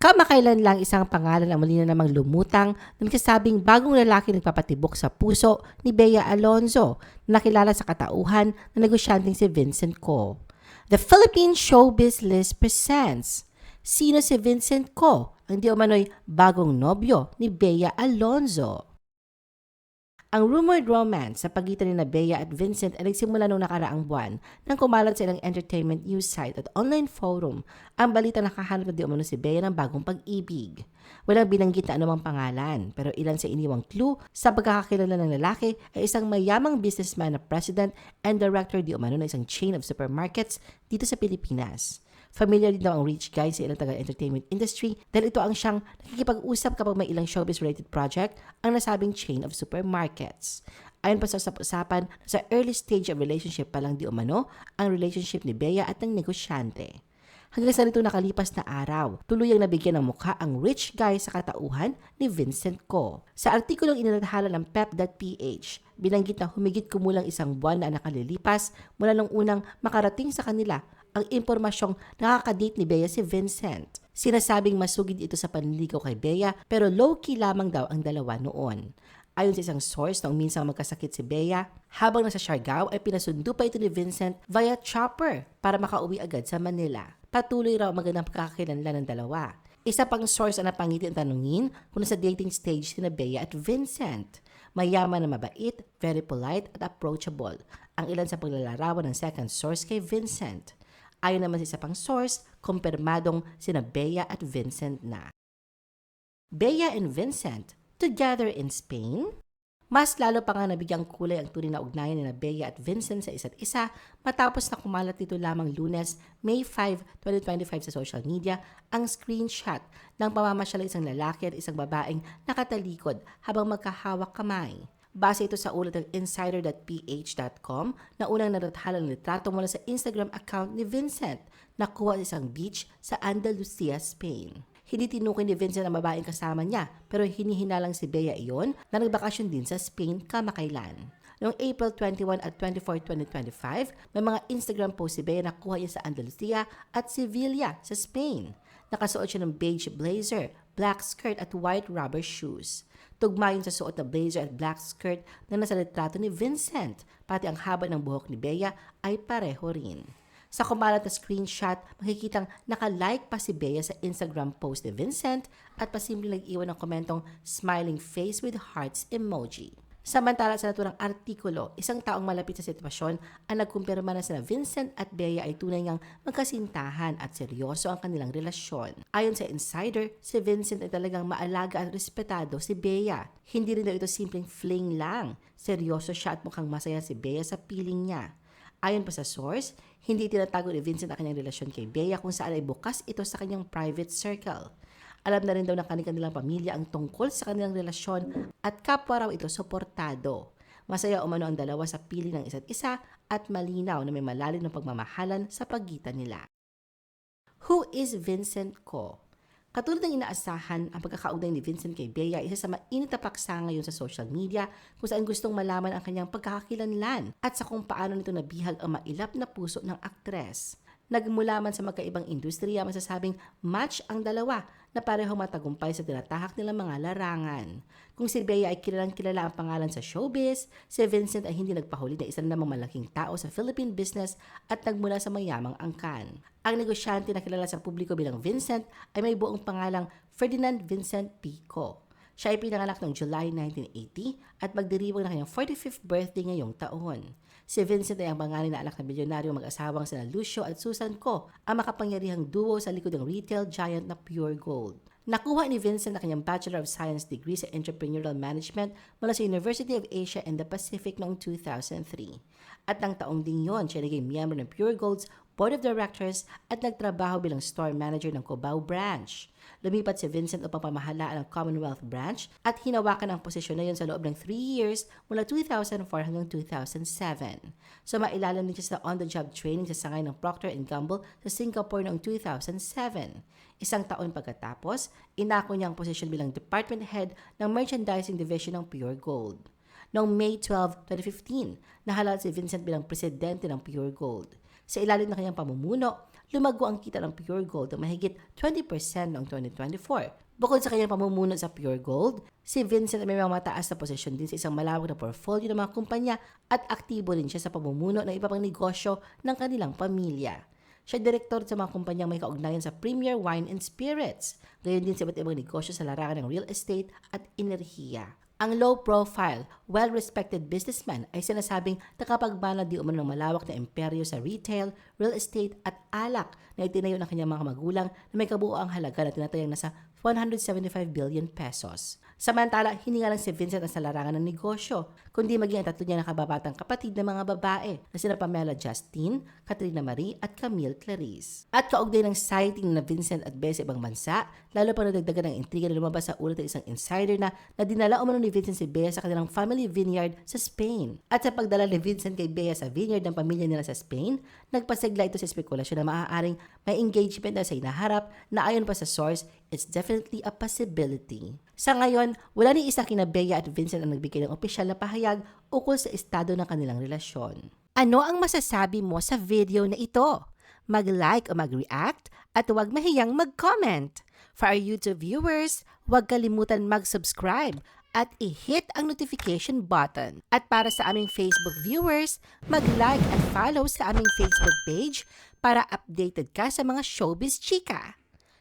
Kamakailan lang isang pangalan ang muli na namang lumutang na nagsasabing bagong lalaki nagpapatibok sa puso ni Bea Alonzo na nakilala sa katauhan na negosyanteng si Vincent Co. The Philippine Showbiz List presents Sino si Vincent Co? Ang di umano'y bagong nobyo ni Bea Alonzo. Ang rumored romance sa pagitan ni Bea at Vincent ay nagsimula noong nakaraang buwan nang kumalat sa ilang entertainment news site at online forum ang balita na nakahanap na di umano si Bea ng bagong pag-ibig. Walang binanggit na anumang pangalan pero ilan sa iniwang clue sa pagkakakilala ng lalaki ay isang mayamang businessman na president and director di umano ng isang chain of supermarkets dito sa Pilipinas. Familiar din daw ang rich guy sa ilang taga-entertainment industry dahil ito ang siyang nakikipag-usap kapag may ilang showbiz-related project ang nasabing chain of supermarkets. Ayon pa sa usap-usapan, sa early stage of relationship pa lang di umano ang relationship ni Bea at ng negosyante. Hanggang sa nito nakalipas na araw, tuluyang nabigyan ng mukha ang rich guy sa katauhan ni Vincent Co. Sa artikulong inilathala ng pep.ph, binanggit na humigit kumulang isang buwan na nakalilipas mula nung unang makarating sa kanila ang impormasyong nakakadate ni Bea si Vincent. Sinasabing masugid ito sa panliligaw kay Bea pero low-key lamang daw ang dalawa noon. Ayon sa isang source noong minsang magkasakit si Bea, habang nasa Siargao ay pinasundo pa ito ni Vincent via chopper para makauwi agad sa Manila. Patuloy raw ang magandang pagkakakilanlan ng dalawa. Isa pang source ang napangiti ang tanungin kung nasa dating stage si Bea at Vincent. Mayaman na mabait, very polite at approachable. Ang ilan sa paglalarawan ng second source kay Vincent. Ayon naman sa isa pang source, kumpirmadong sina Bea at Vincent na. Bea and Vincent, together in Spain? Mas lalo pa nga nabigyang kulay ang tunay na ugnayan ni Bea at Vincent sa isa't isa matapos na kumalat dito lamang lunes, May 5, 2025 sa social media ang screenshot ng pamamasyal ng isang lalaki at isang babaeng nakatalikod habang magkahawak kamay. Base ito sa ulat ng insider.ph.com na unang narathala ng litrato mula sa Instagram account ni Vincent na kuha sa isang beach sa Andalusia, Spain. Hindi tinukoy ni Vincent ang babaeng kasama niya pero hinihinalang si Bea iyon na nagbakasyon din sa Spain kamakailan. Noong April 21 at 24, 2025, may mga Instagram post si Bea na kuha niya sa Andalusia at Sevilla sa Spain. Nakasuot siya ng beige blazer, black skirt at white rubber shoes. Tugma yun sa suot na blazer at black skirt na nasa litrato ni Vincent, pati ang haba ng buhok ni Bea ay pareho rin. Sa kumalat na screenshot, makikitang nakalike pa si Bea sa Instagram post ni Vincent at pasimple nag-iwan ng komentong smiling face with hearts emoji. Samantala sa naturang artikulo, isang taong malapit sa sitwasyon ang nagkumpirma na sina Vincent at Bea ay tunay ngang magkasintahan at seryoso ang kanilang relasyon. Ayon sa insider, si Vincent ay talagang maalaga at respetado si Bea. Hindi rin daw ito simpleng fling lang. Seryoso siya at mukhang masaya si Bea sa piling niya. Ayon pa sa source, hindi tinatago ni Vincent ang kanyang relasyon kay Bea kung saan ay bukas ito sa kanyang private circle. Alam na rin daw ng kanilang pamilya ang tungkol sa kanilang relasyon at kapwa raw ito suportado. Masaya umano ang dalawa sa pili ng isa't isa at malinaw na may malalim na pagmamahalan sa pagitan nila. Who is Vincent Co? Katulad ng inaasahan, ang pagkakaugnay ni Vincent kay Bea isa sa mainit na paksa ngayon sa social media kung saan gustong malaman ang kanyang pagkakakilanlan at sa kung paano nito nabihag ang mailap na puso ng aktres. Nagmula man sa magkaibang industriya, masasabing match ang dalawa na pareho matagumpay sa tinatahak nilang mga larangan. Kung si Bea ay kilalang kilala ang pangalan sa showbiz, si Vincent ay hindi nagpahuli na isa namang malaking tao sa Philippine business at nagmula sa mayamang angkan. Ang negosyante na kilala sa publiko bilang Vincent ay may buong pangalang Ferdinand Vincent Pico. Siya ay pinanganak noong July 1980 at magdiriwang na kanyang 45th birthday ngayong taon. Si Vincent ay ang pangalan na anak ng milyonaryo mag-asawang sina Lucio at Susan Co, ang makapangyarihang duo sa likod ng retail giant na Pure Gold. Nakuha ni Vincent ang kanyang Bachelor of Science degree sa Entrepreneurial Management mula sa University of Asia and the Pacific noong 2003. At ng taong ding yon, siya naging miyembro ng Pure Gold's Board of Directors at nagtrabaho bilang store manager ng Cubao branch. Lumipat si Vincent upang pamahalaan ang Commonwealth branch at hinawakan ang posisyon na yun sa loob ng 3 years mula 2004 hanggang 2007. So mailalim din siya sa on-the-job training sa sangay ng Procter Gamble sa Singapore noong 2007. Isang taon pagkatapos, inako niya ang posisyon bilang Department Head ng Merchandising Division ng Pure Gold. Noong May 12, 2015, nahalal si Vincent bilang presidente ng Pure Gold. Sa ilalim ng kanyang pamumuno, lumago ang kita ng Pure Gold ng mahigit 20% noong 2024. Bukod sa kanyang pamumuno sa Pure Gold, si Vincent ay may mga mataas na posisyon din sa isang malawak na portfolio ng mga kumpanya at aktibo rin siya sa pamumuno ng iba pang negosyo ng kanilang pamilya. Siya direktor sa mga kumpanyang may kaugnayan sa Premier Wine and Spirits. Gayon din sa iba't ibang negosyo sa larangan ng real estate at enerhiya. Ang low-profile, well-respected businessman ay sinasabing nakapagbana di umano malawak na imperyo sa retail, real estate at alak na itinayo ng kanyang mga magulang na may kabuoang halaga na tinatayang nasa 175 billion pesos. Samantala, hindi lang si Vincent ang sa larangan ng negosyo, kundi maging ang tatlo niya nakababatang kapatid na mga babae na sina Pamela Justine, Katrina Marie at Camille Clarice. At kaugnay ng sighting na Vincent at Bea sa ibang bansa, lalo pa nadagdagan ng intriga na lumabas sa ulat ng isang insider na na dinala umano ni Vincent si Bea sa kanilang family vineyard sa Spain. At sa pagdala ni Vincent kay Bea sa vineyard ng pamilya nila sa Spain, nagpasigla ito sa spekulasyon na maaaring may engagement na sa inaharap na ayon pa sa source, it's definitely a possibility. Sa ngayon, wala ni isa kina Bea at Vincent ang nagbigay ng opisyal na pahayag ukol sa estado ng kanilang relasyon. Ano ang masasabi mo sa video na ito? Mag-like o mag-react at huwag mahiyang mag-comment. For our YouTube viewers, huwag kalimutan mag-subscribe at i-hit ang notification button. At para sa aming Facebook viewers, mag-like at follow sa aming Facebook page para updated ka sa mga showbiz chika.